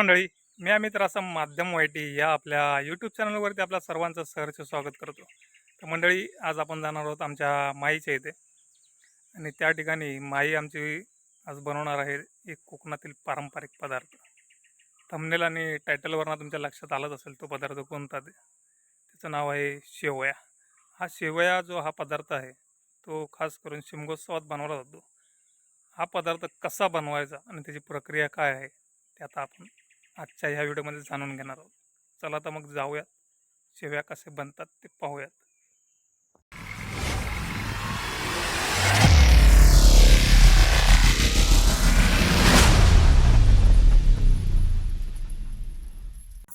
मंडळी मी अमित रासम माध्यम वायटी या आपल्या यूट्यूब चॅनलवरती आपल्या सर्वांचं सहर्ष स्वागत करतो. तर मंडळी आज आपण जाणार आहोत आमच्या माईच्या इथे. आणि त्या ठिकाणी माई आमची आज बनवणार आहे एक कोकणातील पारंपरिक पदार्थ. थंबनेल आणि टायटलवरनं तुमच्या लक्षात आलाच असेल तो पदार्थ कोणता ते? त्याचं नाव आहे शेवया. हा शेवया जो हा पदार्थ आहे तो खास करून शिमगोत्सवात बनवला जातो. हा पदार्थ कसा बनवायचा आणि त्याची प्रक्रिया काय आहे ते आता आपण आजच्या ह्या व्हिडिओमध्ये जाणून घेणार आहोत. चला तर मग जाऊयात. शेव्या कसे बनतात ते पाहूयात.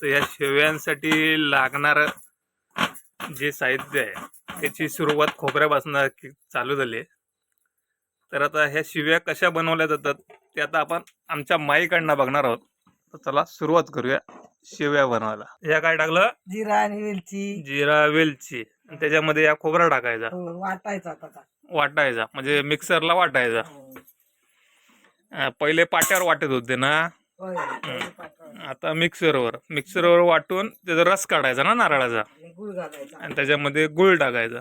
तर या शेव्यांसाठी लागणारं जे साहित्य आहे त्याची सुरुवात खोबऱ्यापासून चालू झाली आहे. तर आता ह्या शिव्या कशा बनवल्या जातात ते आता आपण आमच्या माईकडनं बघणार आहोत. तर चला सुरुवात करूया शिव्या बनवायला. ह्या काय टाकलं? जिरा आणि वेलची. जिरा वेलची. आणि त्याच्यामध्ये या खोबरा टाकायचा. हो, वाटायचा आता वाटायचा. म्हणजे मिक्सरला वाटायचा. हो. अं, पहिले पाट्यावर वाटत होते ना? होय. आता मिक्सरवर. मिक्सरवर वाटून त्याचा रस काढायचा ना नारळाचा? आणि गुळ घालायचा. आणि त्याच्यामध्ये गुळ टाकायचा.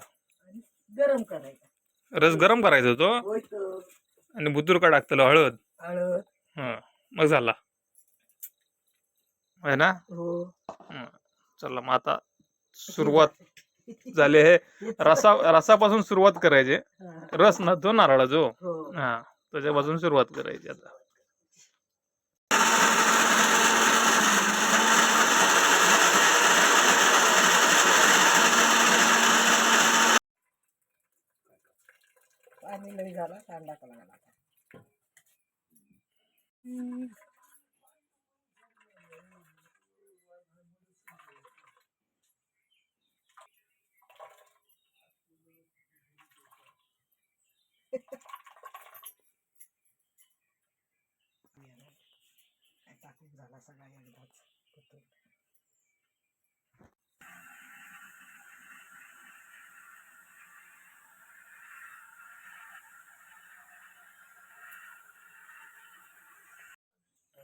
आणि गरम करायचा. रस गरम करायचा तो? होय तर आणि बुतूर का टाकतं हळद? हळद. हं. मग झाला. आहे ना? हो. हं. चला मग आता सुरुवात झाली आहे. रसा रसापासून सुरुवात करायची. हा, रस ना तो नारळा जो हो. हा. त्याच्यापासून सुरुवात करायची आता. पाणी लई झाला कांदा कला लागला टाकून झाला सगळा एकदाच.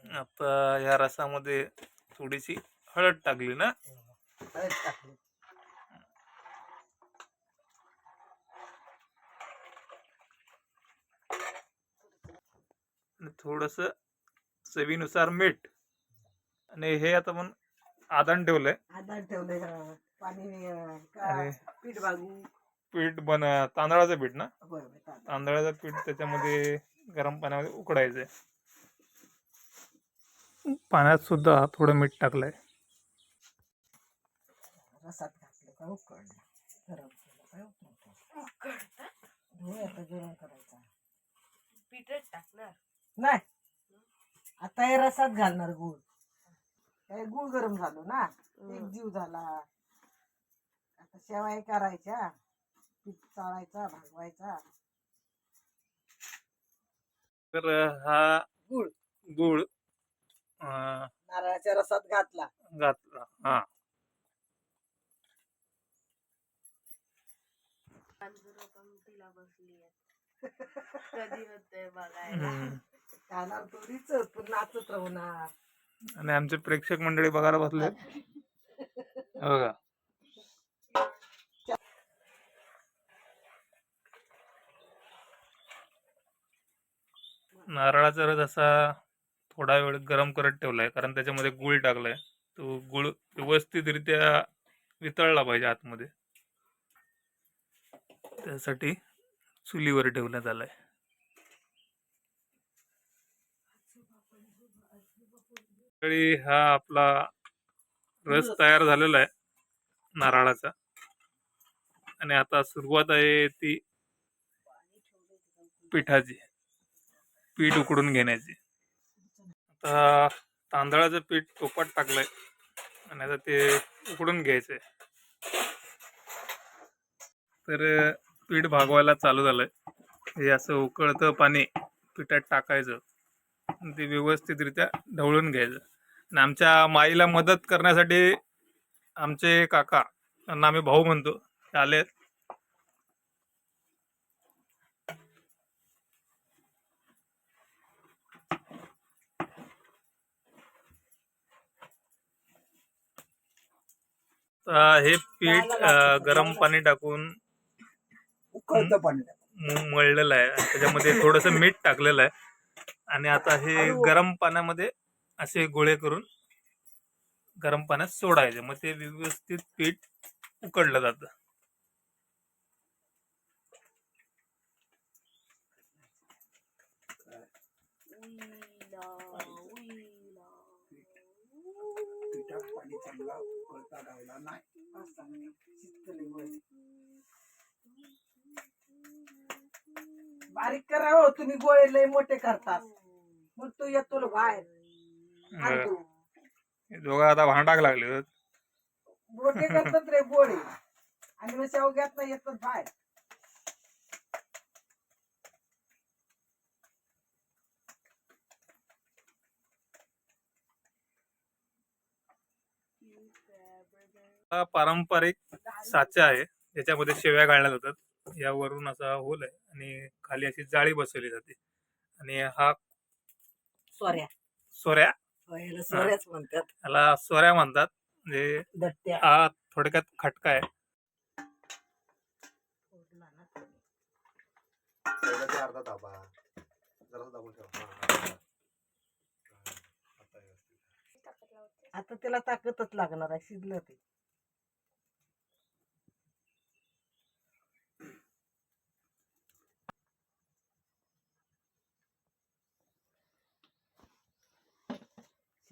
आता या रसामध्ये थोडीशी हळद टाकली ना? हळद टाकली. आणि थोडस चवीनुसार मीठ. आणि हे आता आपण आदान ठेवलंय. आधार ठेवले पाणी अं, का अरे. पीठ बागू पीठ बन तांदळाचं पीठ ना. तांदळाचं. पीठ त्याच्यामध्ये गरम पाण्यामध्ये उकडायचंय. पाण्यात सुद्धा थोडं मीठ टाकलंय. रसात घातलं का? उकळलं गरम केलं काय उकळतं होय आता गरम करायचा. पीठच टाकणार. नाही. आता हे रसात घालणार गुळ. हे गुळ गरम झालो ना. एक जीव झाला. आता शेवाय करायच्या. पीठ चाळायचा भागवायचा तर हा गुळ. गुळ अं, नारळाच्या रसात घातला. घातला. हा. बसली कधी होते बघायला. हम्म. खाणार थोडीच पण नाचत राहणार आणि आमचे प्रेक्षक मंडळी बघायला बसले. हो का? नारळाचा रस असा थोडा वेळ गरम करत ठेवलाय कारण त्याच्यामध्ये गुळ टाकलाय. तो गुळ व्यवस्थितरित्या वितळला पाहिजे आतमध्ये. त्यासाठी चुलीवर ठेवण्यात आलाय. सकाळी हा आपला रस तयार झालेला आहे नारळाचा. आणि आता सुरुवात आहे ती पिठाची पीठ उकडून घेण्याची. आता तांदळाचं पीठ टोपात टाकलंय आणि आता ते उकडून घ्यायचंय. तर पीठ भागवायला चालू झालंय. हे असं उकळतं पाणी पिठात टाकायचं. ते व्यवस्थितरित्या ढवळून घ्यायचं. आणि आमच्या माईला मदत करण्यासाठी आमचे काका त्यांना आम्ही भाऊ म्हणतो ते आले. हे पीठ गरम पाणी टाकून उकळतं पाणी मळलेलं आहे. त्याच्यामध्ये थोडंसं मीठ टाकलेलं आहे. आणि आता हे गरम पाण्यामध्ये असे गोळे करून गरम पाण्यात सोडायचे. मग ते व्यवस्थित पीठ उकडलं जातं. बारीक करा हो तुम्ही गोळे लय मोठे करतात. तू येतो बाहेर. हे दोघं आता भांडाक लागले. मोठे करतात रे गोळे. आणि मग शेवग्यात नाही येतात बाहेर. हा पारंपरिक साचा आहे. ज्याच्यामध्ये शेव्या गाळल्या जातात यावरून असा होल आहे. आणि खाली अशी जाळी बसवली जाते. आणि हा सोऱ्या. सोऱ्या? हो, याला सोऱ्याच म्हणतात. याला सोऱ्या म्हणतात. म्हणजे दट्ट्या. हा थोडक्यात खटका आहे. अर्धा जरा दाबून ठेव. हा, हा, हा. हा, आता व्यवस्थित. आता त्याला ताकदच लागणार आहे. शिजलं ते.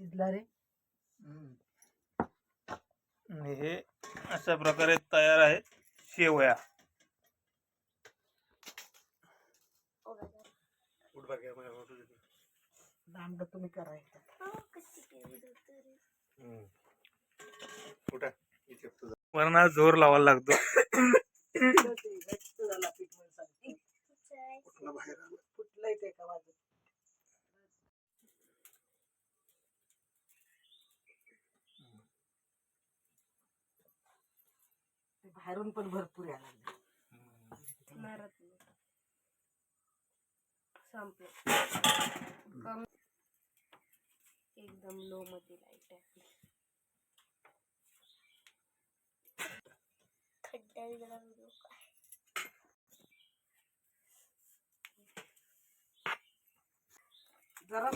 शिजला रे. हे अशा प्रकारे तयार आहे शेवया. दांड तुम्ही करायचं. वरना जोर लावायला लागतो फुटलं ते, गच्च झाला पीठ म्हणून सांगते. कुठलं बाहेर आलं? फुटलंय ते का माझं बाहेरून पण भरपूर यायला लागले. संपलं कम एकदम लो मध्ये लाइट आहे जरा.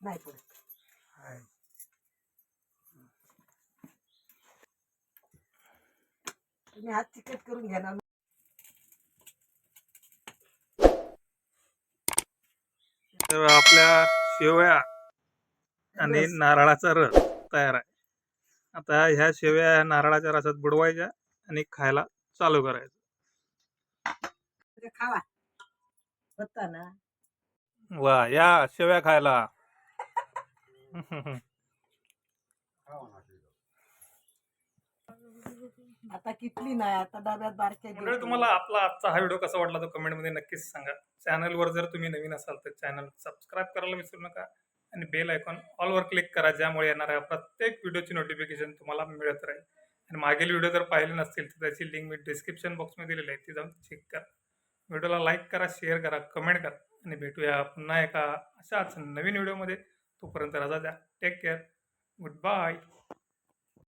नाही पुढे तुम्ही हात चिकट करून ना. तर आपल्या शेवया आणि नारळाचा रस तयार आहे. आता ह्या शेवया नारळाच्या रसात बुडवायच्या आणि खायला चालू करायचं. खावा. होता ना. वा या शेवया खायला हा म्हणा, ठीक आहे. आता कितली नाही आता डब्यात बारक्या मंडळी. तुम्हाला आपला आजचा हा व्हिडिओ कसा वाटला तो कमेंटमध्ये नक्कीच सांगा. चॅनलवर जर तुम्ही नवीन असाल तर चॅनल सबस्क्राईब करायला विसरू नका आणि बेल आयकॉन ऑलवर क्लिक करा ज्यामुळे येणाऱ्या प्रत्येक व्हिडिओची नोटिफिकेशन तुम्हाला मिळत राहील. आणि मागील व्हिडिओ जर पाहिले नसतील तर त्याची लिंक मी डिस्क्रिप्शन बॉक्समध्ये दिलेली आहे ती जाऊन चेक करा. व्हिडिओला लाईक करा शेअर करा कमेंट करा आणि भेटूया पुन्हा एका अशाच नवीन व्हिडिओमध्ये. तोपर्यंत रजा द्या. Take care good bye